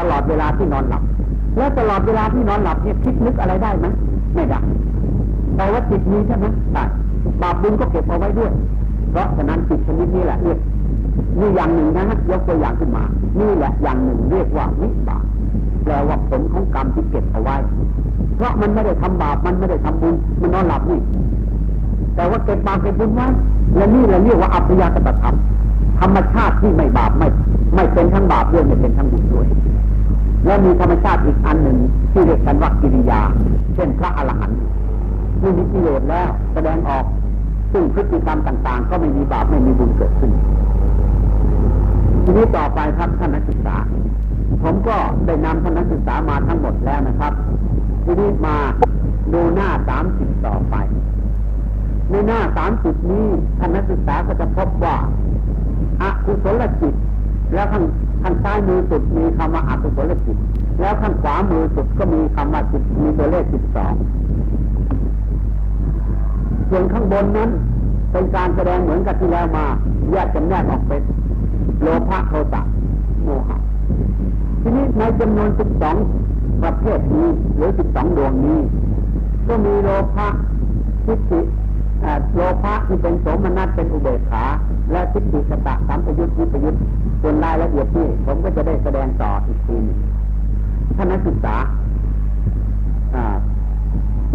ตลอดเวลาที่นอนหลับ แล้วตลอดเวลาที่นอนหลับเนี่ยคิดนึกอะไรได้ไหมไม่ได้แต่ว่าจิตมีใช่ไหมได้บาปบุญก็เก็บเอาไว้ด้วย เพราะฉะนั้นจิตชนิดนี้แหละเรียกนี่อย่างหนึ่งนะฮะยกตัวอย่างขึ้นมา นี่แหละอย่างหนึ่งเรียกว่าวิบากแปลว่าผลของกรรมที่เก็บเอาไว้ เพราะมันไม่ได้ทำบาปมันไม่ได้ทำบุญมันนอนหลับนี่แต่ว่าเก็บบาปเก็บบุญไว้และนี่แหละเรียกว่าอัพยากตธรรมธรรมชาติที่ไม่บาปไม่ ไม่เป็นทั้งบาปด้วยไม่เป็นทั้งบุญด้วย และมีธรรมชาติอีกอันหนึ่งที่เรียกกันว่ากิริยา เช่นพระอรหันต์ที่มีกิเลสแล้วแสดงออกซึ่งพฤติกรรมต่างๆ ก็ไม่มีบาปไม่มีบุญเกิดขึ้น ทีนี้ต่อไปครับท่านนักศึกษา ผมก็ได้นำท่านนักศึกษามาทั้งหมดแล้วนะครับ ทีนี้มาดูหน้าสามสิบต่อไป ในหน้าสามสิบนี้ท่านนักศึกษาก็จะพบว่าอากุศลจิต แล้วข้าง ข้างซ้ายมือสุดมีคำว่าอากุศลจิต แล้วข้างขวามือสุดก็มีคำว่าจิตมีตัวเลขสิบสองส่วนข้างบนนั้น เป็นการแสดงเหมือนกับที่แล้วมาแยกจำแนกออกเป็นโลภะโทสะโมหะทีนี้ในจำนวนสิบสองประเภทนี้หรือสิบสองดวงนี้ ก็มีโลภะทิฏฐิโลภะที่เป็นโสมนัสเป็นอุเบกขา และทิฏฐิกตะสัมปยุทธ์วิปยุทธ์ ส่วนรายละเอียดที่ผมก็จะได้แสดงต่ออีกทีนึงท่านนักศึกษา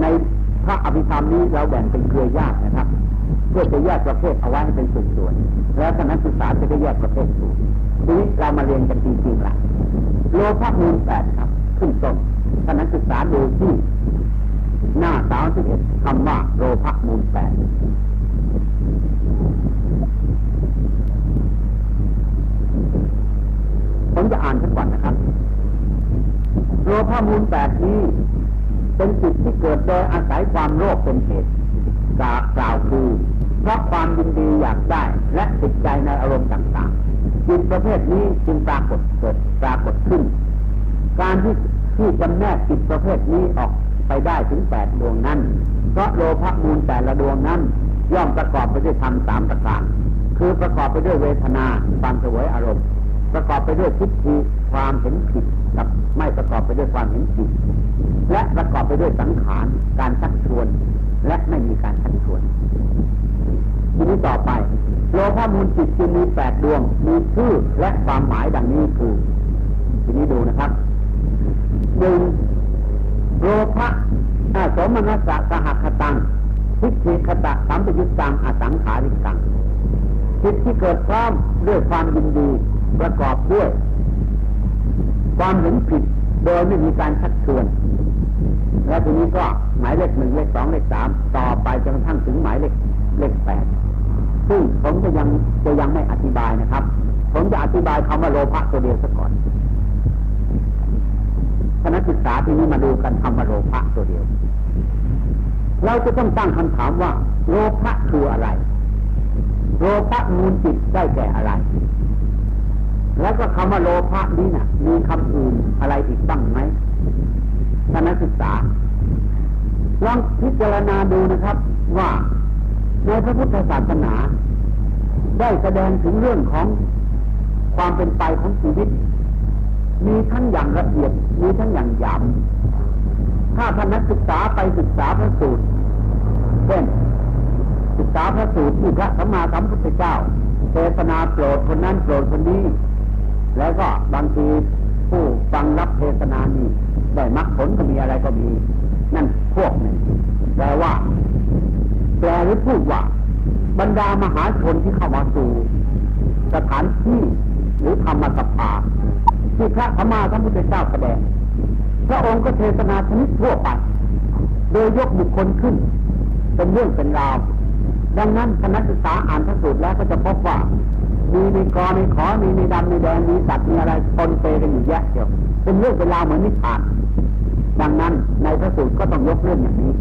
ในพระอภิธรรมนี้เราแบ่งเป็นเครือญาตินะครับ เพื่อจะแยกประเภทเอาไว้ให้เป็นส่วนๆแล้วท่านนักศึกษาจะได้แยกประเภทสูตรทีนี้เรามาเรียนกันจริงๆละโลภะมูลแปดครับ ขึ้นต้นท่านนักศึกษาดูที่หน้าสาวที่เอ็ดคำว่าโลภะมูลแปด อ่านสักก่อนนะครับโลภะมูลแปดนี้เป็นจิตที่เกิดโดยอาศัยความโลภเป็นเหตุกล่าวคือเพราะความยินดีอยากได้และติดใจในอารมณ์ต่างๆ จิตประเภทนี้จึงปรากฏเกิดปรากฏขึ้น การที่ที่จำแนกจิตประเภทนี้ออกไปได้ถึงแปดดวงนั้น เพราะโลภะมูลแต่ละดวงนั้น ย่อมประกอบไปด้วยธรรมสามประการ คือประกอบไปด้วยเวทนาความสวยอารมณ์ ประกอบไปด้วยทิฏฐิความเห็นผิดกับไม่ประกอบไปด้วยความเห็นผิดและประกอบไปด้วยสังขารการชักชวน และไม่มีการชักชวนทีนี้ต่อไปโลภะมูลจิตจึงมีแปดดวงมีชื่อและความหมายดังนี้คือ ทีนี้ดูนะครับหนึ่งโลภะสมนัสสะสหคตังทิฏฐิคตะสัมปยุตตังอสังขาริกังจิตที่เกิดพร้อมด้วยความยินดี ประกอบด้วย ความเห็นผิดโดยไม่มีการชักชวน และทีนี้ก็หมายเลขหนึ่งเลขสองเลขสามต่อไปจนกระทั่งถึงหมายเลขเลขแปดซึ่งผมจะยังจะยังไม่อธิบายนะครับ ผมจะอธิบายคำว่าโลภะตัวเดียวซะก่อนคณะศึกษาที่นี้มาดูกันคำว่าโลภะตัวเดียว เราจะต้องตั้งคำถามว่า โลภะคืออะไร โลภะมูลจิตได้แก่อะไร แล้วก็คำว่าโลภะนี้นะ่ะ มีคำอื่นอะไรอีกบ้างไหมคณะศึกษาลองพิจารณาดูนะครับว่าในพระพุทธศาสนา ได้แสดงถึงเรื่องของความเป็นไปของชีวิต มีทั้งอย่างละเอียด มีทั้งอย่างหยาบถ้าท่านนักศึกษาไปศึกษาพระสูตรเช่นศึกษาพระสูตรที่พระสัมมาสัมพุทธเจ้าเทศนาโปรดคนนั้นโปรดคนนี้ แล้วก็บางทีผู้ฟังรับเทศนานี้ได้มรรคผลก็มีอะไรก็มี นั่นพวกหนึ่งแปลว่าแปลหรือพูดว่า บรรดามหาชนที่เข้ามาสู่สถานที่หรือธรรมสภาที่พระธรรมาสัมพุทธเจ้าแสดงพระองค์ก็เทศนาชนิดทั่วไป โดยยกบุคคลขึ้น เป็นเรื่องเป็นราว ดังนั้นคณะศึกษาอ่านพระสูตรแล้วก็จะพบว่า มีในกรในขอมีในดำในแดงมีสัตว์มีอะไรปนเปกันอยู่แยะเดียวเป็นเรื่องเป็นราวเหมือนนิทาน ดังนั้นในพระสูตรก็ต้องยกเรื่องอย่างนี้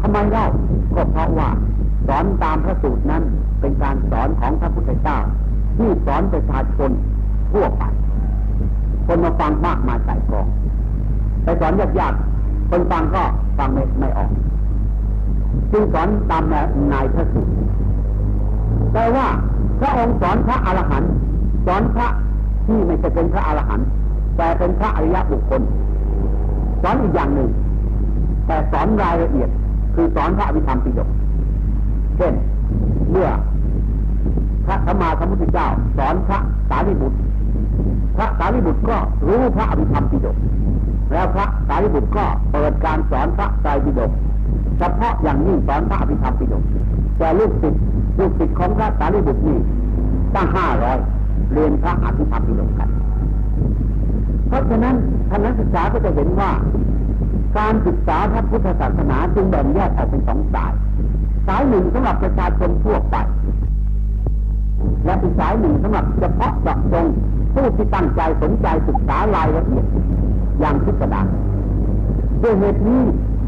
ทำไมได้ก็เพราะว่า สอนตามพระสูตรนั้นเป็นการสอนของพระพุทธเจ้า ที่สอนประชาชนทั่วไปคนมาฟังมากมาใส่กองไปสอนยากๆคนฟังก็ฟังไม่ไม่ออกจึงสอนตามนายพระสูตรแต่ว่า พระองค์สอนพระอรหันต์สอนพระที่ไม่จะเป็นพระอรหันต์แต่เป็นพระอริยบุคคล สอนอีกอย่างหนึ่ง แต่สอนรายละเอียด คือสอนพระอภิธรรมปิฎกเช่นเมื่อพระสัมมาสัมพุทธเจ้า สอนพระสารีบุตร พระสารีบุตรก็รู้พระอภิธรรมปิฎกแล้วพระสารีบุตรก็เปิดการสอนพระไตรปิฎกเฉพาะอย่างยิ่งสอนพระอภิธรรมปิฎกแต่ลูกศิษย์ ลูกศิษย์ของพระสารีบุตรนี่ตั้งห้าร้อยเรียนพระอภิธรรมปิฎกกัน เพราะฉะนั้นท่านนักศึกษาก็จะเห็นว่า การศึกษาพระพุทธศาสนาจึงแบ่งแยกออกเป็นสองสาย สายหนึ่งสำหรับประชาชนทั่วไป และอีกสายหนึ่งสำหรับเฉพาะเจาะจงผู้ที่ตั้งใจสนใจศึกษารายละเอียดอย่างพิสดารด้วยเหตุนี้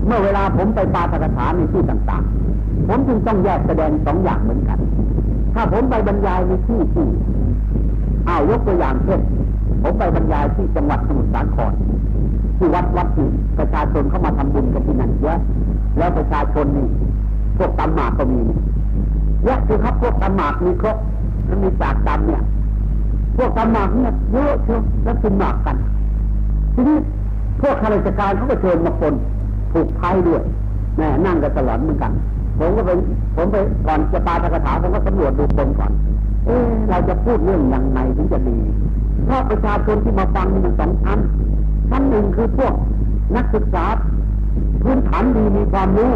เมื่อเวลาผมไปปาฐกถาในที่ต่างๆ ผมจึงต้องแยกแสดงสองอย่างเหมือนกัน ถ้าผมไปบรรยายในที่ที่อ้าวยกตัวอย่างเช่นผมไปบรรยายที่จังหวัดสมุทรสาครที่วัดวัดที่ประชาชนเข้ามาทำบุญกันที่นั่นเยอะแล้วประชาชนนี่พวกตำหมากก็มีเยอะคือครับพวกตำหมากมีครบแล้วมีจากดำเนี่ย พวกตำหมากเนี่ยเยอะเชียวแล้วกินหมากกัน ทีนี้พวกข้าราชการเขาก็เชิญมาคนผูกไทยด้วยแม่นั่งกันตลอดเหมือนกัน ผมก็ไปผมไปก่อนจะปาตกถาผมก็สำรวจดูคนก่อน เออเราจะพูดเรื่องยังไงถึงจะดีเพราะประชาชนที่มาฟังมีสองชั้นชั้นหนึ่งคือพวกนักศึกษาพื้นฐานดีมีความรู้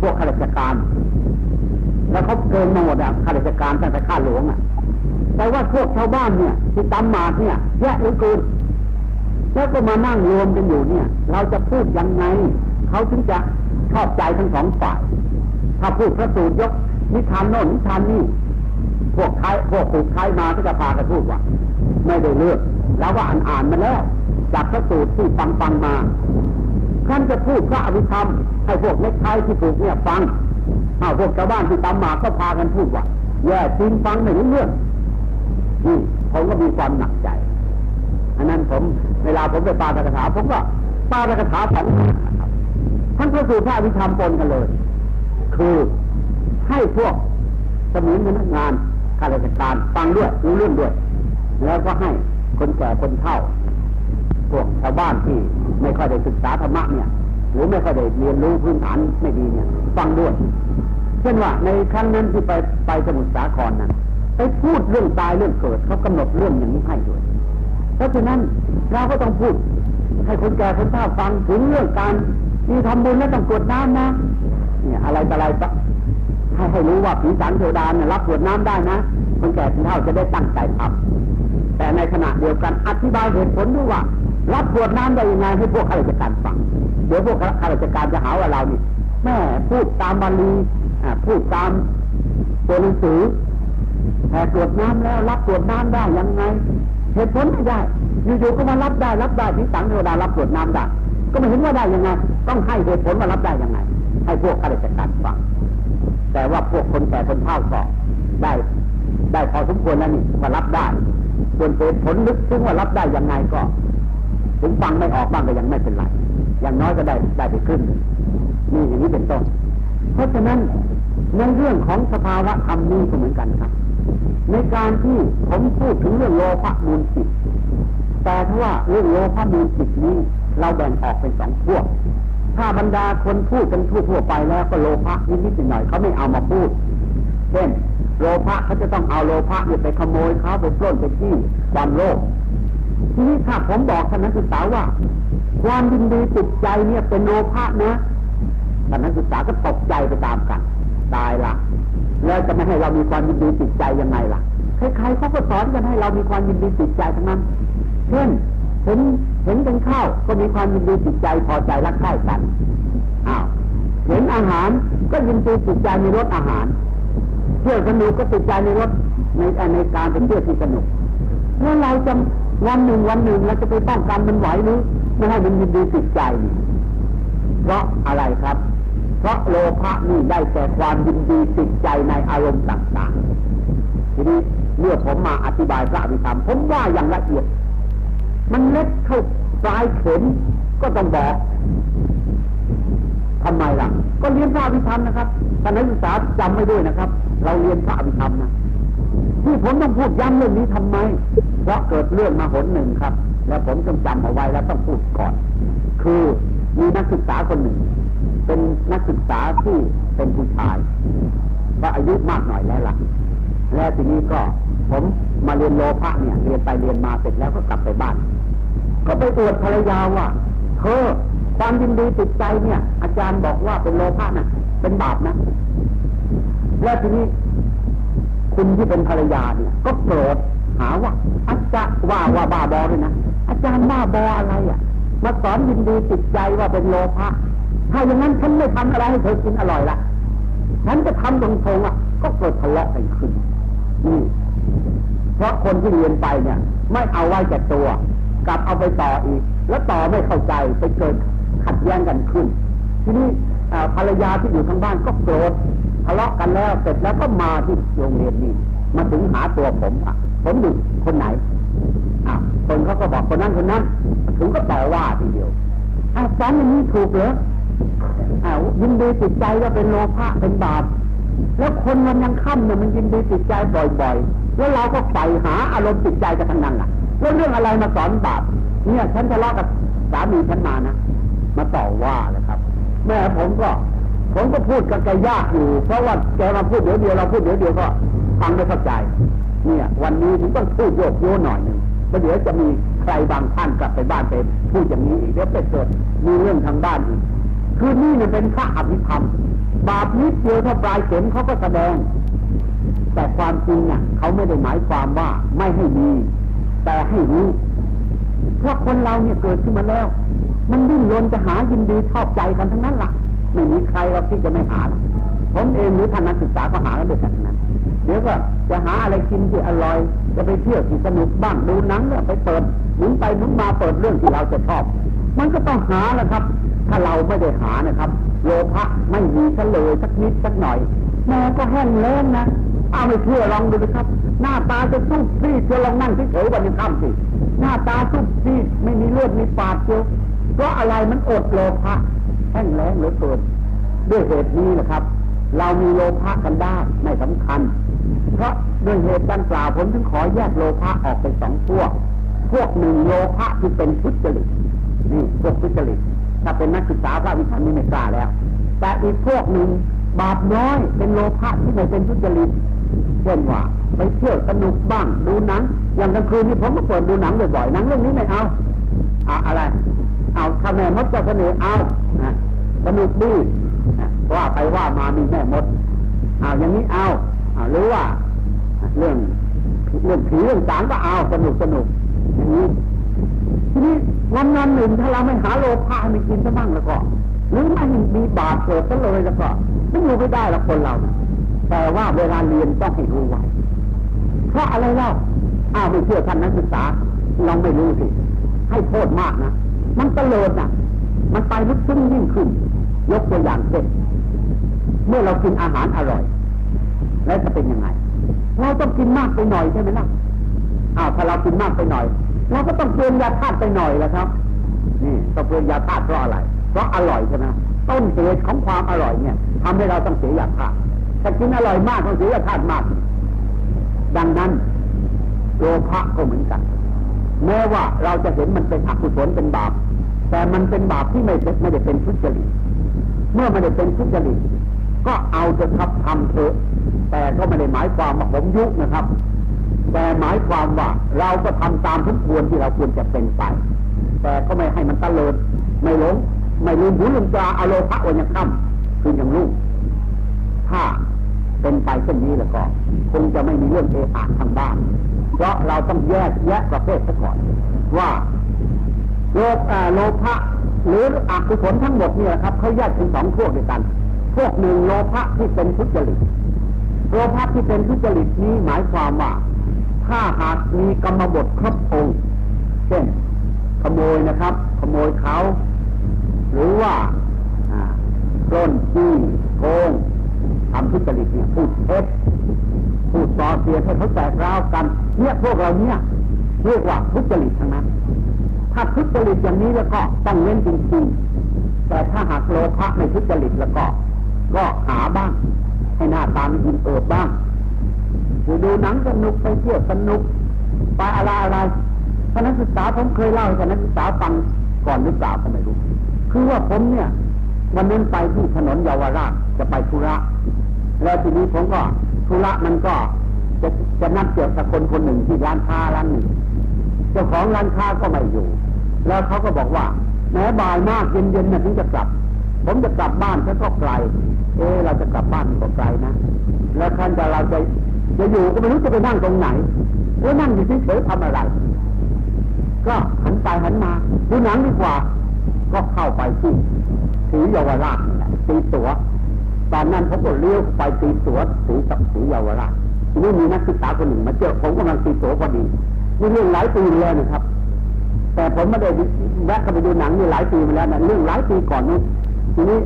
พวกข้าราชการ แล้วเขาเกินมาหมดอะข้าราชการตั้งแต่ข้าหลวงอะแต่ว่าพวกชาวบ้านเนี่ยที่ตำมาเนี่ยแยะเหลือเกินแล้วก็มานั่งรวมกันอยู่เนี่ย เราจะพูดยังไงเขาถึงจะ ชอบใจทั้งสองฝ่าย ถ้าพูดพระสูตรยก นิทานโน่นนิทานนี่พวกไทยพวกผูกไทยมาก็จะพากันพูดว่าไม่ได้เลือกแล้วว่าอ่านอ่านมาแล้ว จากพระสูตรที่ฟังฟังมาท่านจะพูดพระอภิธรรมให้พวกเล็กไทยที่ผูกเนี่ยฟังเอาพวกชาวบ้านที่ตามมาก็พากันพูดว่าแย่จริงฟังไม่รู้เรื่องนี่ผมก็มีความหนักใจอันนั้นผมเวลาผมไปปาตกถาผมก็ปาตกถาสอง ทั้งพระสูตรพระอภิธรรมปนกันเลย คือให้พวกสมุนพนักงานข้าราชการฟังด้วยรู้เรื่องด้วย แล้วก็ให้คนแก่คนเฒ่า พวกชาวบ้านที่ไม่ค่อยได้ศึกษาธรรมะเนี่ย หรือไม่ค่อยได้เรียนรู้พื้นฐานไม่ดีเนี่ย ฟังด้วย เช่นว่าในครั้งนั้นที่ไปไปสมุทรสาครนั้นไปพูดเรื่องตายเรื่องเกิดเขากำหนดเรื่องอย่างนี้ให้ด้วย เพราะฉะนั้นเราก็ต้องพูดให้คนแก่คนเฒ่าฟังถึงเรื่องการ มีทำบุญแล้วต้องกวดน้ำนะเนี่ยอะไรต่ออะไรให้ให้รู้ว่าผีสารเทวดาเนี่ยรับกวดน้ำได้นะคนแก่คนเฒ่าจะได้ตั้งใจทำแต่ในขณะเดียวกันอธิบายเหตุผลด้วยว่า รับกวดน้ำได้ยังไงให้พวกข้าราชการฟังเดี๋ยวพวกข้าราชการจะหาว่าเรานี่แม่พูดตามบาลีพูดตามตัวหนังสือแต่ตรวจน้ำแล้วรับตรวจน้ำได้ยังไงเหตุผลไม่ได้อยู่ๆก็มารับได้รับได้ที่สังเทวดารับตรวจน้ำได้ ก็ไม่เห็นว่าได้ยังไง ต้องให้เหตุผลว่ารับได้ยังไง ให้พวกข้าราชการฟัง แต่ว่าพวกคนแก่คนเฒ่าก็ได้ ได้พอสมควรแล้วนี่ว่ารับได้ ส่วนเหตุผลลึกซึ้งว่ารับได้ยังไงก็ถึงฟังไม่ออกบ้างก็ยังไม่เป็นไร อย่างน้อยก็ได้ได้ไปขึ้นนี่อย่างนี้เป็นต้น เพราะฉะนั้นในเรื่องของสภาวะธรรมนี้ก็เหมือนกันครับ ในการที่ผมพูดถึงเรื่องโลภะมูลจิต แต่ถ้าว่าเรื่องโลภะมูลจิตนี้ เราแบ่งออกเป็นสองพวก ถ้าบรรดาคนพูดกันทั่วๆไปแล้วก็โลภะนิดๆหน่อยเขาไม่เอามาพูด เช่น โลภะเขาจะต้องเอาโลภะเนี่ยไปขโมยเขาไปปล้นไปที่ความโลภทีนี้ถ้าผมบอกท่านนักศึกษาว่า ความยินดีติดใจเนี่ยเป็นโลภะนะท่านนักศึกษาก็ตกใจไปตามกัน ตายละแล้วจะไม่ให้เรามีความยินดีติดใจยังไงล่ะใครๆเขาก็สอนกันให้เรามีความยินดีติดใจทั้งนั้น เช่น เห็นเห็นกันข้าวก็มีความยินดีติดใจพอใจรักใคร่กันอ้าวเห็นอาหารก็ยินดีติดใจในรสอาหารเที่ยวสนุกก็ติดใจในรถในในการเป็นเที่ยวที่สนุกแล้วเราจะวันหนึ่งวันหนึ่งเราจะไปป้องกันมันไหวหรือไม่ให้มันยินดีติดใจเพราะอะไรครับ เพราะโลภะนี่ได้แก่ความยินดีติดใจในอารมณ์ต่างๆ ทีนี้เมื่อผมมาอธิบายพระอภิธรรมผมว่าอย่างละเอียด มันเล็กเข้าปลายเข็มก็ต้องบอกทำไมล่ะ ก็เรียนพระอภิธรรมนะครับท่านนักศึกษาจำไม่ด้วยนะครับ เราเรียนพระอภิธรรมนะที่ผมต้องพูดย้ำเรื่องนี้ทำไม เพราะเกิดเรื่องมาหนหนึ่งครับ แล้วผมจงจำเอาไว้แล้วต้องพูดก่อน คือมีนักศึกษาคนหนึ่ง เป็นนักศึกษาที่เป็นผู้ชายก็อายุมากหน่อยแล้วล่ะ แล้วทีนี้ก็ผมมาเรียนโลภะเนี่ย เรียนไปเรียนมาเสร็จแล้วก็กลับไปบ้าน ก็ไปอวดภรรยาว่าเธอความยินดีติดใจเนี่ย อาจารย์บอกว่าเป็นโลภะนะเป็นบาปนะ แล้วทีนี้คุณที่เป็นภรรยาเนี่ย ก็โกรธหาว่าอาจารย์ว่าว่าบ้าบอเลยนะอาจารย์บ้าบออะไรอะมาสอนยินดีติดใจว่าเป็นโลภะถ้าอย่างนั้นฉันไม่ทำอะไรให้เธอกินอร่อยละฉันจะทำตรงๆอะ ก็เกิดทะเลาะกันขึ้นนี่เพราะคนที่เรียนไปเนี่ย ไม่เอาไว้แก่ตัว กลับเอาไปต่ออีก แล้วต่อไม่เข้าใจไปเกิดขัดแย้งกันขึ้น ทีนี้ภรรยาที่อยู่ทางบ้านก็โกรธทะเลาะกันแล้วเสร็จแล้วก็มาที่โรงเรียนนี้มาถึงหาตัวผมอะ ผมอยู่คนไหนอะคนเขาก็บอกคนนั้นคนนั้นถึงก็ต่อว่าทีเดียวอ้าวสอนอย่างนี้ถูกเหรออ้าวยินดีติดใจว่าเป็นโลภะเป็นบาปแล้วคนมันยังค่ำเนี่ยมันยินดีติดใจบ่อย ๆ แล้วเราก็ใส่หาอารมณ์ติดใจกันทั้งนั้นล่ะ แล้วเรื่องอะไรมาสอนบาปเนี่ยฉันทะเลาะกับสามีฉันมานะมาต่อว่าเลยครับ แม่ผมก็ ผมก็พูดกับแกยากอยู่ เพราะว่าแกมาพูดเดี๋ยวเดียวเราพูดเดี๋ยวเดียวก็ฟังไม่เข้าใจ เนี่ย วันนี้ถึงต้องพูดโยกโยหน่อยหนึ่งแล้วเดี๋ยวจะมีใครบางท่านกลับไปบ้านเป็นพูดอย่างนี้อีกเดี๋ยวไปเกิดมีเรื่องทางบ้านอีกคือนี่เนี่ยเป็นข้าอภิธรรม บาปนิดเดียวถ้าปลายเข็มเขาก็แสดง แต่ความจริงเนี่ยเขาไม่ได้หมายความว่าไม่ให้มี แต่ให้รู้เพราะคนเราเนี่ยเกิดขึ้นมาแล้ว มันดิ้นรนจะหายินดีชอบใจกันทั้งนั้นละ่ะ ไม่มีใครเราที่จะไม่หา ผมเองหรือท่านนักศึกษาก็หาแล้วด้วยกันนั้เดี๋ยวก็จะหาอะไรกินที่อร่อย จะไปเที่ยวที่สนุกบ้างดูหนังเนี่ยไปเปิดหมุนไปหมุนมาเปิดเรื่องที่เราจะชอบ มันก็ต้องหาแหละครับ ถ้าเราไม่ได้หานะครับโลภะไม่มีเฉลยสักนิดสักหน่อยแม่ก็แห้งแล้งนะเอาไม่เชื่อลองดูนะครับ หน้าตาจะซุบซีดจะลองนั่งเฉยๆวันนี้ค่ำสิหน้าตาซุบซีดไม่มีเลือดมีปาดเจียวเพราะอะไรมันอดโลภะแห้งแล้งเหลือเกินด้วยเหตุนี้นะครับ เรามีโลภะกันได้ไม่สำคัญ เพราะด้วยเหตุดังกล่าวผมถึงขอแยกโลภะออกเป็นสองพวก พวกหนึ่งโลภะที่เป็นทุจริตนี่พวกทุจริตถ้าเป็นนักศึกษาพระวิชานี้ไม่กล้าแล้ว แต่อีกพวกหนึ่งบาปน้อยเป็นโลภะที่ไม่เป็นทุจริต เช่นว่าไปเที่ยวสนุกบ้างดูหนัง อย่างกลางคืนนี้ผมก็เปิดดูหนังบ่อยๆหนังเรื่องนี้ไม่เอาอะอะไร เอาถ้าแม่มดจะเสนอเอาสนุกดีว่าไปว่ามามีแม่มดเอาอย่างนี้เอาเอาหรือว่าเรื่องเรื่องผีเรื่องสางก็เอาสนุกสนุกอย่างนี้ทีนี้วันนั้นหนึ่งถ้าเราไม่หาโลภะให้มันกินซะบ้างแล้วก็ หรือไม่มีบาปเกิดซะเลยแล้วก็ไม่อยู่ไม่ได้ละคนเรา แต่ว่าเวลาเรียนต้องให้รู้ไว้เพราะอะไรเล่าอ้าวไม่เชื่อท่านนักศึกษาลองไม่รู้สิ ให้โทษมากนะมันตะเลิดนะมันไปลึกซึ้งยิ่งขึ้น ยกตัวอย่างเช่นเมื่อเรากินอาหารอร่อย แล้วจะเป็นยังไง เราต้องกินมากไปหน่อยใช่ไหมล่ะอ้าวถ้าเรากินมากไปหน่อยเราก็ต้องเปลี่ยนยาธาตุไปหน่อยแล้วครับ นี่ต้องเปลี่ยนยาธาตุเพราะอะไร เพราะอร่อยใช่ไหมต้นเหตุของความอร่อยเนี่ยทำให้เราต้องเสียยาธาตุ ถ้ากินอร่อยมากต้องเสียธาตุมาก ดังนั้นโลภะก็เหมือนกัน แม้ว่าเราจะเห็นมันเป็นอกุศลเป็นบาป แต่มันเป็นบาปที่ไม่ไม่ได้เป็นทุจริตเมื่อไม่ได้เป็นทุจริตก็เอาจะทับทำเถอะ แต่ก็ไม่ได้หมายความว่าผมยุนะครับ แต่หมายความว่าเราก็ทำตามทุกควรที่เราควรจะเป็นไป แต่ก็ไม่ให้มันตะเลิดไม่หลงไม่ลืมหูลืมตาอโลภะวันยังค่ำคืออย่างลูกถ้า เป็นไปเช่นนี้แล้วก็คงจะไม่มีเรื่องเอะอะทางบ้าน เพราะเราต้องแยกแยะประเภทซะก่อน ว่าโลภโลภะหรืออกุศลทั้งหมดเนี่ยครับเขาแยกเป็นสองพวกด้วยกัน พวกหนึ่งโลภะที่เป็นทุจริตโลภะที่เป็นทุจริตนี้หมายความว่า ถ้าหากมีกรรมบทครบองค์เช่น ขโมยนะครับ ขโมยเขา หรือว่าปล้นจี้โกง ทำทุจริตเนี่ยพูดเท็จพูดต่อเสียให้เขาแตกร้าวกัน เนี่ยพวกเราเนี่ยเรียกว่าทุจริตทั้งนั้น ถ้าทุจริตอย่างนี้แล้วก็ต้องเว้นจริงๆแต่ถ้าหากโลภะไม่ทุจริตแล้วก็ ก็หาบ้าง ให้หน้าตามันยินเอิบบ้างดูหนังสนุกไปเที่ยวสนุกไปอะไรอะไรคณะศึกษาผมเคยเล่าให้คณะศึกษาฟังก่อนหรือเปล่าก็ไม่รู้ คือว่าผมเนี่ย วันนั้นไปที่ถนนเยาวราชจะไปธุระ แล้วทีนี้ผมก็ธุระมันก็จะจะนัดเจอกับคนคนหนึ่งที่ร้านค้าร้านหนึ่งเจ้าของร้านค้าก็ไม่อยู่ แล้วเขาก็บอกว่าแม้บ่ายมากเย็นๆนะถึงจะกลับ ผมจะกลับบ้านฉันก็ไกล เออเราจะกลับบ้านก็ไกลนะ แล้วท่านจะเราจะจะอยู่ก็ไม่รู้จะไปนั่งตรงไหนแล้วนั่งอยู่เฉยๆทำอะไร ก็หันไปหันมาดูหนังดีกว่า ก็เข้าไปที่สีเยาวราชตีตัว ตอนนั้นผมก็เลี้ยวไปตีตัวสีกับสีเยาวราชทีนี้มีนักศึกษาคนหนึ่งมาเจอผมกำลังตีตัวพอดีนี่เรื่องหลายปีแล้วนะครับ แต่ผมไม่ได้แวะเข้าไปดูหนังนี่หลายปีมาแล้วนะเรื่องหลายปีก่อนนู้นทีนี้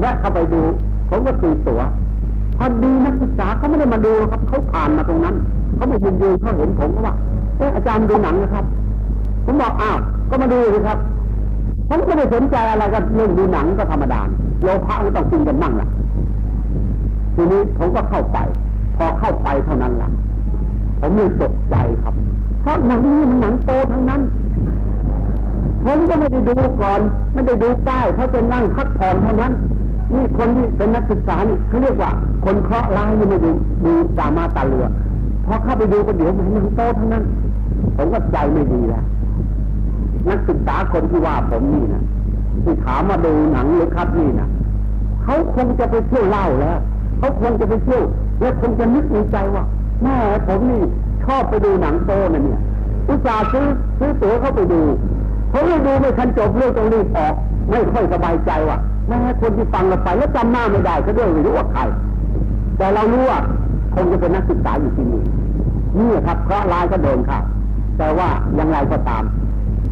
แวะเข้าไปดู ผมก็ตีตัวพอดีนักศึกษาเขาไม่ได้มาดูครับเขาผ่านมาตรงนั้นเขาไม่ยืนยืนเขาเห็นผมก็ว่าเอออาจารย์ดูหนังนะครับ ผมบอกอ้าวก็มาดูเลยครับผมก็ไม่สนใจอะไรกับเรื่องดูหนังก็ธรรมดา โลภะก็ต้องกินกันนั่งล่ะ ทีนี้ผมก็เข้าไป พอเข้าไปเท่านั้นล่ะ ผมมีตกใจครับ เพราะหนังนี้มันหนังโตทั้งนั้น ผมก็ไม่ได้ดูก่อน ไม่ได้ดูป้ายเขาจะนั่งพักผ่อนเท่านั้น นี่คนที่เป็นนักศึกษานี่เขาเรียกว่า คนเคราะห์ร้ายนี่ไม่ดูดูตามาตาเรือพอเข้าไปดูก็เดี๋ยวมันหนังโตทั้งนั้น ผมก็ใจไม่ดีแล้วนักศึกษาคนที่ว่าผมนี่นะ ที่ถามมาดูหนังหรือครับนี่นะเขาคงจะไปเที่ยวเล่าแล้วเขาคงจะไปเที่ยวและคงจะนึกในใจว่าแม่ผมนี่ชอบไปดูหนังโตนะเนี่ยอุตส่าห์ซื้อซื้อตั๋วเข้าไปดูเขาไม่ดูไม่ทันจบเรื่องต้องรีบออกไม่ค่อยสบายใจว่ะแม่คนที่ฟังเราไปแล้วจำหน้าไม่ได้ก็ด้วยไม่รู้ว่าใครแต่เรารู้ว่าคงจะเป็นนักศึกษาอยู่ที่นี่นี่ครับเพราะลายก็เดินครับแต่ว่ายังไงก็ตาม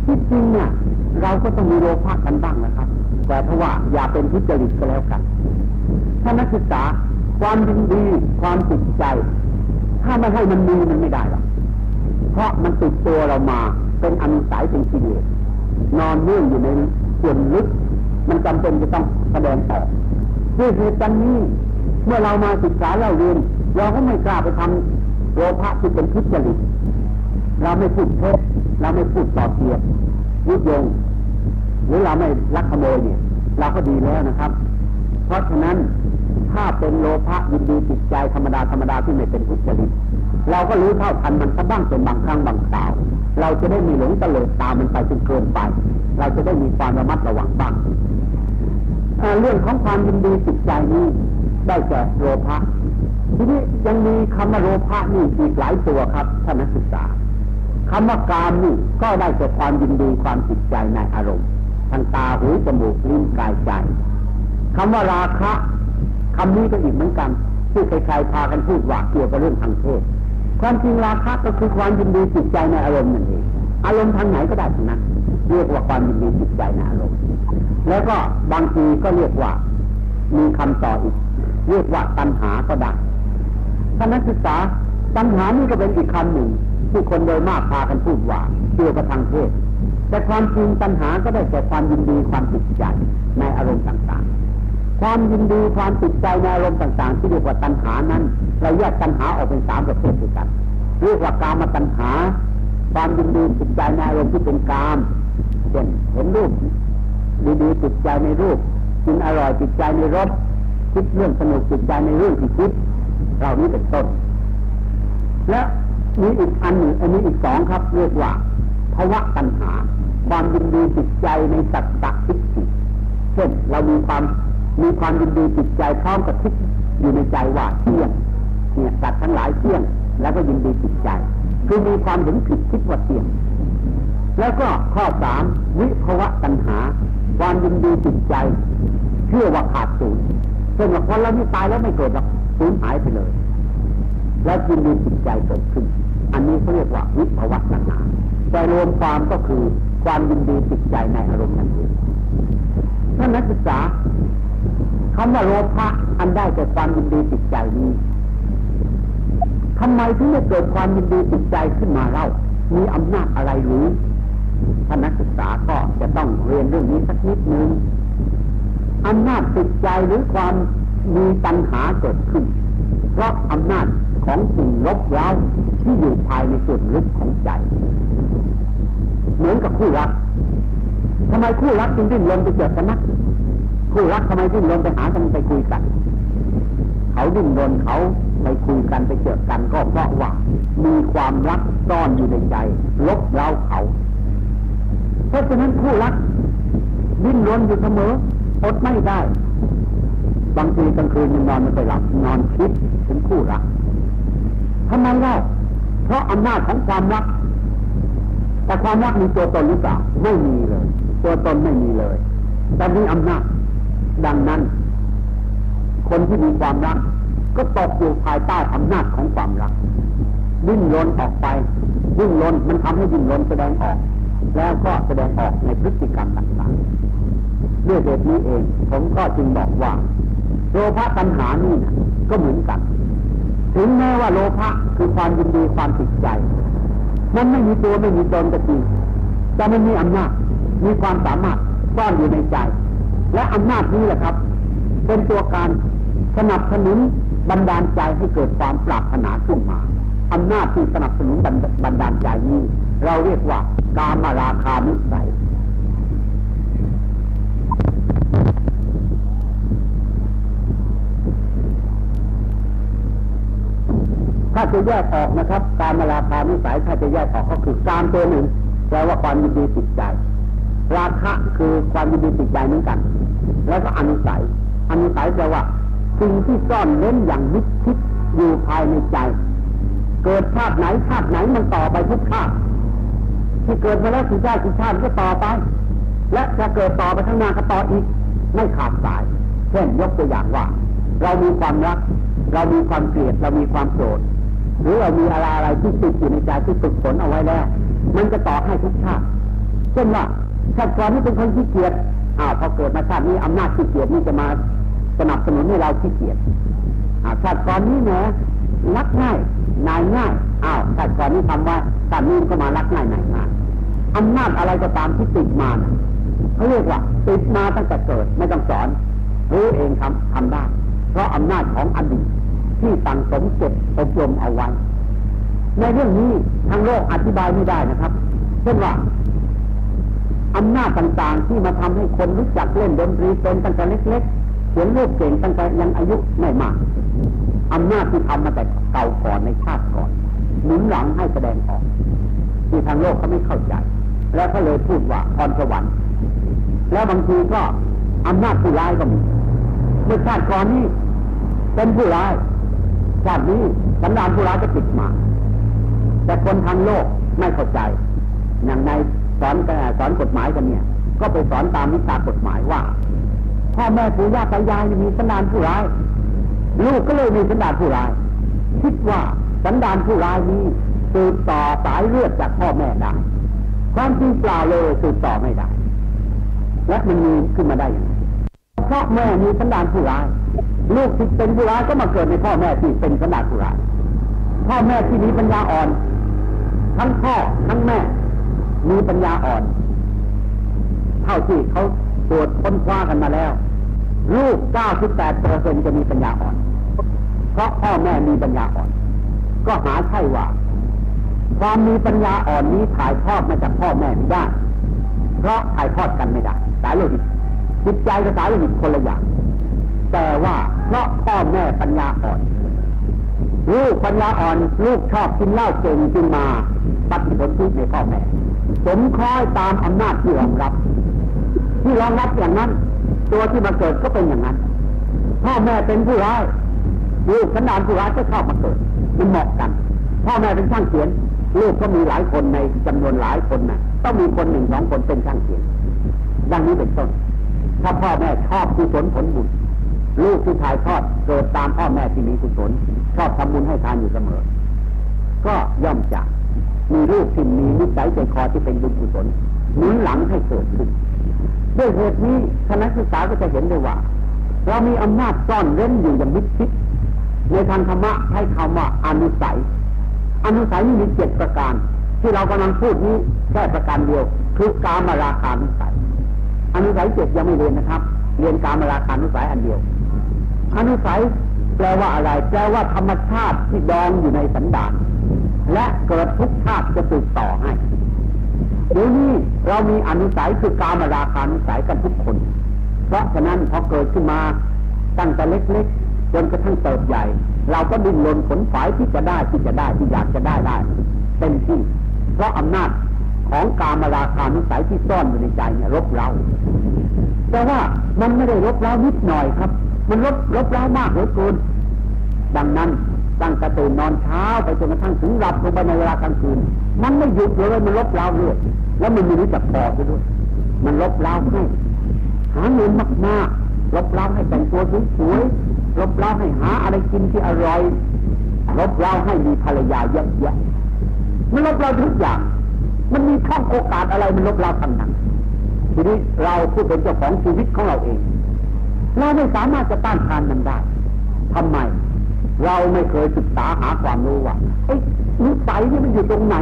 ที่จริงเนี่ย เราก็ต้องมีโลภะกันบ้างนะครับ แต่เพราะว่าอย่าเป็นทุจริตก็แล้วกัน ถ้านักศึกษาความยินดีความติดใจ ถ้าไม่ให้มันมีมันไม่ได้หรอกเพราะมันติดตัวเรามาเป็นอนุสัยเป็นกิเลสนอนเนื่องอยู่ในส่วนลึก มันจำเป็นจะต้องแสดงออกด้วยเหตุการนี้เมื่อเรามาศึกษาเราเรียนเราก็ไม่กล้าไปทำโลภะที่เป็นทุจริตเราไม่พูดเท็จเราไม่ ต่อเทียบยุยง หรือเราไม่ลักขโมยเนี่ย เราก็ดีแล้วนะครับ เพราะฉะนั้นถ้าเป็นโลภะยินดีจิตใจธรรมดาธรรมดาที่ไม่เป็นทุจริตเราก็รู้เท่าทันมันซะบ้างเป็นบางครั้งบางคราว เราจะได้มีหลงตะเลิดตามมันไปจนเกินไป เราจะได้มีความระมัดระวังบ้างเรื่องของความยินดีจิตใจนี้ได้แก่โลภะทีนี้ยังมีคำว่าโลภะนี่อีกหลายตัวครับท่านนักศึกษา คำว่ากามนี่ก็ได้แก่ความยินดีความจิตใจในอารมณ์ ทางตาหูจมูกลิ้นกายใจคำว่าราคะคำนี้ก็อีกเหมือนกันที่ใครๆพากันพูดว่าเกี่ยวกับเรื่องทางเพศความจริงราคะก็คือความยินดีจิตใจในอารมณ์นั่นเองอารมณ์ทางไหนก็ได้ทั้งนั้นเรียกว่าความยินดีจิตใจในอารมณ์ แล้วก็บางทีก็เรียกว่า มีคำต่ออีก เรียกว่าตัณหาก็ได้ท่านนักศึกษาตัณหานี่ก็เป็นอีกคำหนึ่ง ที่คนโดยมากพากันพูดว่าเกี่ยวกับทางเพศแต่ความจริงตัณหาก็ได้แก่ความยินดีความติดใจในอารมณ์ต่างๆ ความยินดีความติดใจในอารมณ์ต่างๆ ที่เรียกว่าตัณหานั้น เราแยกตัณหาออกเป็นสามประเภทด้วยกันเรียกว่ากามตัณหา ความยินดีติดใจในอารมณ์ที่เป็นกามเช่นเห็นรูปดีๆติดใจในรูปกินอร่อยติดใจในรสคิดเรื่องสนุกติดใจในเรื่องที่คิดเรานี้เป็นต้น และ มีอีกอันหนึ่งอันนี้อีกสองครับ เรียกว่าภาวะตัณหา ความยินดีจิตใจในสัตตะทิฏฐิเช่นเรามีความมีความยินดีจิตใจพร้อมกับทิฏอยู่ในใจว่าเที่ยงเนี่ยสัตว์ทั้งหลายเที่ยง แล้วก็ยินดีจิตใจ คือมีความเห็นผิดคิดว่าเที่ยง แล้วก็ข้อสามวิภวะตัณหา ความยินดีจิตใจ เชื่อว่าขาดศูนย์เช่นว่าคนเรานี่ตายแล้วไม่เกิดหรอกศูนย์หายไปเลย แล้วยินดีจิตใจเกิดขึ้น อันนี้เขาเรียกว่าวิภวะตัณหาแต่รวมความก็คือความยินดีจิตใจในอารมณ์นั้นเองท่านนักศึกษาคำว่าโลภะอันได้แต่ความยินดีจิตใจนี้ทำไมถึงจะเกิดความยินดีจิตใจขึ้นมาเล่า มีอำนาจอะไรหรือท่านนักศึกษาก็จะต้องเรียนเรื่องนี้สักนิดนึงอำนาจจิตใจหรือความมีตัณหาเกิดขึ้น เพราะอำนาจ ของสิ่งลบเล้าที่อยู่ภายในส่วนลึกของใจ เหมือนกับคู่รักทำไมคู่รักจึงดิ้นรนไปเจอกันนะคู่รักทำไมดิ้นรนไปหากันไปคุยกัน เขาดิ้นรนเขาไปคุยกันไปเจอกันก็เพราะว่า มีความรักซ่อนอยู่ในใจ ลบเล้าเขา เพราะฉะนั้นคู่รัก ดิ้นรนอยู่เสมออดไม่ได้ บางทีกลางคืนยังนอนไม่ค่อยหลับนอนคิดถึงคู่รัก ทำไมเล่าเพราะอำนาจของความรัก แต่ความรักมีตัวตนหรือเปล่าไม่มีเลย ตัวตนไม่มีเลย แต่มีอำนาจ ดังนั้น คนที่มีความรัก ก็ตกอยู่ภายใต้อำนาจของความรักดิ้นรนออกไปดิ้นรนมันทำให้ดิ้นรนแสดงออก แล้วก็แสดงออกในพฤติกรรมต่างๆด้วยเหตุนี้เอง ผมก็จึงบอกว่าโลภะตัณหานี่นะก็เหมือนกัน ถึงแม้ว่าโลภะคือความยินดีความติดใจ มันไม่มีตัวไม่มีตนก็จริงแต่มันมีอำนาจมีความสามารถซ่อนอยู่ในใจ และอำนาจนี้แหละครับ เป็นตัวการสนับสนุนบันดาลใจให้เกิดความปรารถนาขึ้นมาอำนาจที่สนับสนุนบันดาลใจนี้ เราเรียกว่าการมาราคานิสัย จะแยกออกนะครับ การมาราคานิสัยถ้าจะแยกออกก็คือการตัวหนึ่งแปลว่าความยินดีติดใจ ราคะคือความยินดีติดใจเหมือนกัน แล้วก็อนุสัยอนุสัยแปลว่าสิ่งที่ซ่อนเล้นอย่างมิดชิดอยู่ภายในใจ เกิดชาติไหนชาติไหนมันต่อไปทุกชาติที่เกิดมาแล้วสี่ชาติสี่ชาติก็ต่อไป และจะเกิดต่อไปข้างหน้าก็ต่ออีก ไม่ขาดสาย เช่นยกตัวอย่างว่า เรามีความรัก เรามีความเกลียดเรามีความโกรธ หรือเรามีอะไรอะไรที่ติดอยู่ในใจที่ฝึกฝนเอาไว้แล้ว มันจะต่อให้ทุกชาติเช่นว่าชาติก่อนนี้เป็นคนขี้เกียจอ้าวพอเกิดมาชาตินี้อำนาจขี้เกียจนี่จะมาสนับสนุนให้เราขี้เกียจอ่าชาติก่อนนี้เนะรักง่ายนายง่ายอ้าวชาติก่อนนี้ทำว่าชาตินี้ก็มารักง่ายนายง่ายอำนาจอะไรก็ตามที่ติดมาเขาเรียกว่าติดมาตั้งแต่เกิดไม่ต้องสอนรู้เองทำทำได้ เพราะอำนาจของอดีต ที่ตั้งสมเก็บอบรมเอาไว้ ในเรื่องนี้ทางโลกอธิบายไม่ได้นะครับ เช่นว่าอำนาจต่างๆที่มาทำให้คนรู้จักเล่นดนตรีเป็นตั้งแต่เล็กๆเขียนรูปเก่งตั้งแต่ยังอายุไม่มากอำนาจที่ทำมาแต่เก่าก่อนในชาติก่อนหนุนหลังให้แสดงออก ที่ทางโลกเขาไม่เข้าใจ แล้วเขาเลยพูดว่าพรสวรรค์ แล้วบางทีก็อำนาจผู้ร้ายก็มีเมื่อชาติก่อนนี้เป็นผู้ร้าย ชาตินี้สันดานผู้ร้ายจะติดมา แต่คนทางโลกไม่เข้าใจอย่างในสอนสอนกฎหมายกันเนี่ย ก็ไปสอนตามวิชากฎหมายว่าพ่อแม่ปู่ย่าตายายมีสันดานผู้ร้าย ลูกก็เลยมีสันดานผู้ร้าย คิดว่าสันดานผู้ร้ายนี้สืบต่อสายเลือดจากพ่อแม่ได้ความจริงเปล่าเลยสืบต่อไม่ได้ และมันมีขึ้นมาได้อย่างไรเพราะแม่มีสันดานผู้ร้าย ลูกที่เป็นผู้ร้าก็มาเกิดในพ่อแม่ที่เป็นสนานผู้ร้าพ่อแม่ที่มีปัญญาอ่อน ทั้งพ่อทั้งแม่ มีปัญญาอ่อน เท่าที่เขาตรวจค้นคว้ากันมาแล้ว ลูก 98เปอร์เซ็นจะมีปัญญาอ่อน เพราะพ่อแม่มีปัญญาอ่อน ก็หาใช่ว่า ความมีปัญญาอ่อนนี้ถ่ายทอดมาจากพ่อแม่ไม่ได้ เพราะถ่ายทอดกันไม่ได้ สายโลหิตจิตใจกับสายโลหิตคนละอย่าง แต่ว่าเพราะพ่อแม่ปัญญาอ่อน ลูกปัญญาอ่อน ลูกชอบกินเหล้าเก่งจึงมาปฏิผลที่ในพ่อแม่สมคล้อยตามอำนาจที่รองรับ ที่รองรับอย่างนั้น ตัวที่มาเกิดก็เป็นอย่างนั้น พ่อแม่เป็นผู้ร้ายลูกสันดานผู้ร้ายก็ชอบมาเกิดมันเหมาะกัน พ่อแม่เป็นช่างเขียน ลูกก็มีหลายคนในจำนวนหลายคนนะ่ะ ต้องมีคนหนึ่งสองคนเป็นช่างเขียนดังนี้เป็นต้นถ้าพ่อแม่ชอบกุศลผลบุญ ลูกที่ถ่ายทอดเกิดตามพ่อแม่ที่มีกุศลชอบทำบุญให้ทานอยู่เสมอ ก็ย่อมจะมีลูกที่มีนิสัยใจคอที่เป็นบุญกุศลหนุนหลังให้เกิดขึ้นด้วยเหตุนี้คณะศึกษาก็จะเห็นได้ว่า เรามีอำนาจซ่อนเร้นอยู่อย่างมิดชิดในทางธรรมะให้คำว่าอนุสัย อนุสัยนี่มีเจ็ดประการ ที่เรากำลังพูดนี้แค่ประการเดียว คือการมาราคานุสัยอนุสัยเจ็ดยังไม่เรียนนะครับ เรียนการมาราคานุสัยอันเดียว อนุสัยแปลว่าอะไร แปลว่าธรรมชาติที่ดองอยู่ในสันดานและเกิดทุกชาติจะสืบต่อให้เดี๋ยวนี้เรามีอนุสัยคือการมาราคานุสัยกันทุกคน เพราะฉะนั้นพอเกิดขึ้นมาตั้งแต่เล็กๆจนกระทั่งเติบใหญ่ เราก็ดิ้นรนขนฝายที่จะได้ที่จะได้ที่อยากจะได้ได้เต็มที่ เพราะอำนาจของการมาราคานุสัยที่ซ่อนอยู่ในใจเนี่ยรบเราแต่ว่ามันไม่ได้รบเรานิดหน่อยครับ มันรบรบเรามากเหลือเกินดังนั้นตั้งแต่ตื่นนอนเช้าไปจนกระทั่งถึงหลับลงไปในเวลากลางคืน มันไม่หยุดเลยมันลบเล้าเรื่อยแล้วมันม่รู้จักพอไปด้วย มันลบเล้าให้หาเงินมากๆลบเล้าให้แต่งตัวสวยๆลบเล้าให้หาอะไรกินที่อร่อยลบเล้าให้มีภรรยาเยอะๆมันลบเล้าทุกอย่าง มันมีช่องโอกาสอะไรมันลบเล้าทั้งนั้นทีนี้เราผู้เป็นเจ้าของชีวิตของเราเอง เราไม่สามารถจะต้านทานมันได้ทำไม เราไม่เคยศึกษาหาความรู้ว่าไอ้นิสัยนี่มันอยู่ตรงไหน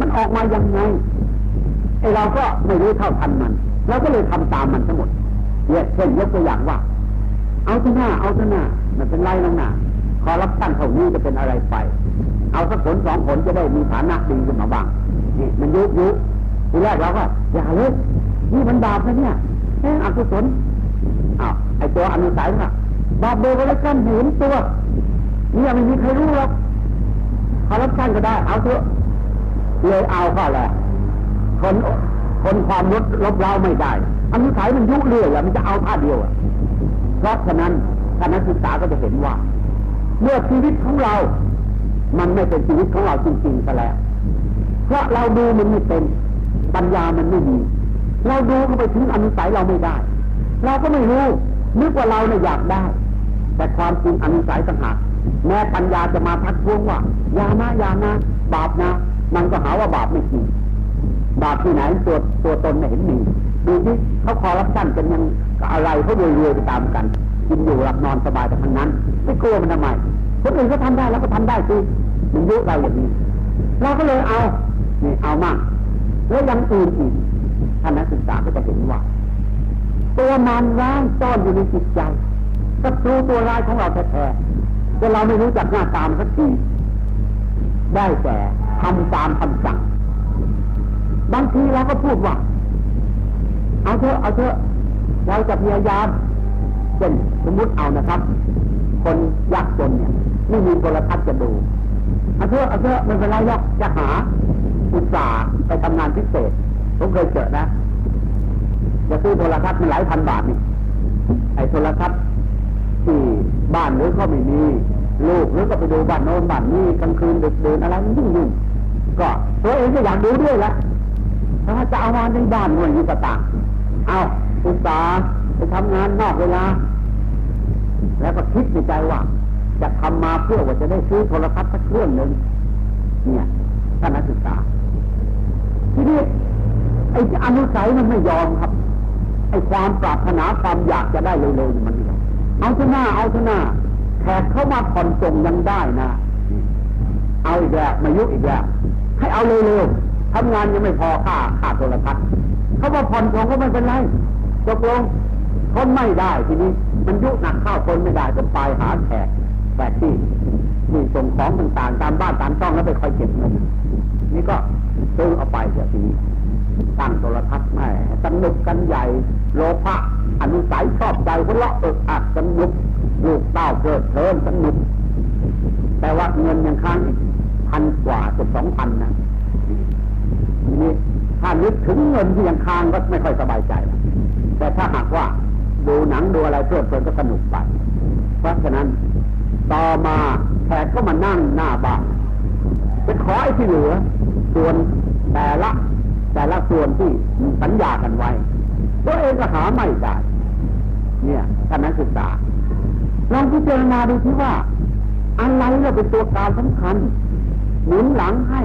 มันออกมายังไงไอ้เราก็ไม่รู้เท่าทันมันเราก็เลยทำตามมันทั้งหมดเนี่ยเช่นยกตัวอย่างว่า เอาเถอะหน้า เอาเถอะหน้า มันเป็นไรน้องหน้าคอรับตั้งเท่านี้จะเป็นอะไรไป เอาสักผลสองผลจะได้มีฐานะดีขึ้นมาบ้างนี่มันยุยุทีแรกเราก็อย่าเลยนี่มันบาปนะเนี่ยแค่อกุศล อ้าวไอ้ตัวอนุสัยน่ะบาปเบอร์ก็แล้วกันเห็นตัวเนี่ยไม่มีใครรู้หรอกคอรับชันก็ได้เอาเถอะเลยเอาก็แหละคนคนความลดลบเล้าไม่ได้อนุสัยมันยุเรื่อยมันจะเอาท่าเดียวอะเพราะฉะนั้นคณะศึกษาก็จะเห็นว่า เมื่อชีวิตของเรา มันไม่เป็นชีวิตของเราจริงๆซะแล้วเพราะเราดูมันไม่เป็นปัญญามันไม่มี เราดูเข้าไปถึงอนุสัยเราไม่ได้ เราก็ไม่รู้นึกว่าเราเนี่ยอยากได้ แต่ความจริงอนุสัยต่างหากแม้ปัญญาจะมาทักท้วงว่าอย่านะอย่านะบาปนะ มันก็หาว่าบาปไม่จริงบาปที่ไหนตัวตัวตนไม่เห็นมีดูที่เขาคอรับสั้นกันยังอะไรเขารวยๆไปตามกันกินอยู่หลับนอนสบายแต่ทั้งนั้นไม่กลัวมันทำไมคนอื่นเขาทาได้แล้วก็ทำได้สิมันยุเราอย่างนี้เราก็เลยเอานี่เอามากแล้วยังอื่นอีกท่านนักศึกษาก็จะเห็นว่า ตัวมารร้ายซ่อนอยู่ในจิตใจศัตรูตัวร้ายของเราแท้ๆแต่เราไม่รู้จักหน้าตามสักทีได้แต่ทำตามคำสั่ง บางทีเราก็พูดว่า เอาเถอะเอาเถอะเราจะพยายามเช่นสมมติเอานะครับ คนยากจนเนี่ยไม่มีโทรทัศน์จะดูเอาเถอะเอาเถอะไม่เป็นไรหรอกจะหาอุตสาห์ไปทำงานพิเศษผมเคยเจอนะ จะซื้อโทรทัศน์มันหลายพันบาทนี่ไอ้โทรทัศน์ที่บ้านหรือก็ไม่มีลูกหรือก็ไปดูบ้านโน้นบ้านนี้กลางคืนดึกเดื่นอะไรยิ่งยิ่งก็ตัวเองก็อยากดูด้วยละถ้าจะเอามาในบ้านหน่วยยุตตาเอาอุตสาไปทำงานนอกเวลา แล้วก็คิดในใจว่า จะทำมาเพื่อว่าจะได้ซื้อโทรทัศน์สักเครื่องหนึ่งเนี่ยท่านนักศึกษาทีนี้ไอ้อนุสัยมันไม่ยอมครับ ไอ้ความปรารถนาความอยากจะได้เร็วๆมันไม่ยอมเอาเถอะเอาเถอะแขกเข้ามาผ่อนส่งยังได้นะ เอาอีกแล้วมายุอีกแล้วให้เอาเร็วๆทำงานยังไม่พอค่าค่าโทรทัศน์เขาว่าผ่อนส่งก็ไม่เป็นไรตกลงทนไม่ได้ทีนี้ มันยุหนักข้าวทนไม่ได้ก็ไปหาแขกแขกที่ที่ส่งของต่างๆตามบ้านตามช่องแล้วไปคอยเก็บเงินนี่ก็ซื้อเอาไปเดี๋ยวทีนี้ตั้งโทรทัศน์แม่สนุกกันใหญ่ โลภะอนุสัยชอบใจคนละเอิกอักสนุกลูกเต้าเพลิดเพลินสนุก แต่ว่าเงินยังค้างพันกว่าเกือบสองพันนะทีนี้ถ้านึกถึงเงินที่ยังค้างก็ไม่ค่อยสบายใจนะแต่ถ้าหากว่าดูหนังดูอะไรเพลิดเพลินก็สนุกไป เพราะฉะนั้นต่อมาแขกก็มานั่งหน้าบ้านจะขอไอ้ที่เหลือ ส่วนแต่ละ แต่ละส่วนที่สัญญากันไว้ ตัวเองก็หาไม่ได้ เนี่ยท่านนักศึกษาลองพิจารณาดูที่ว่า อะไรเราเป็นตัวการสำคัญหนุนหลังให้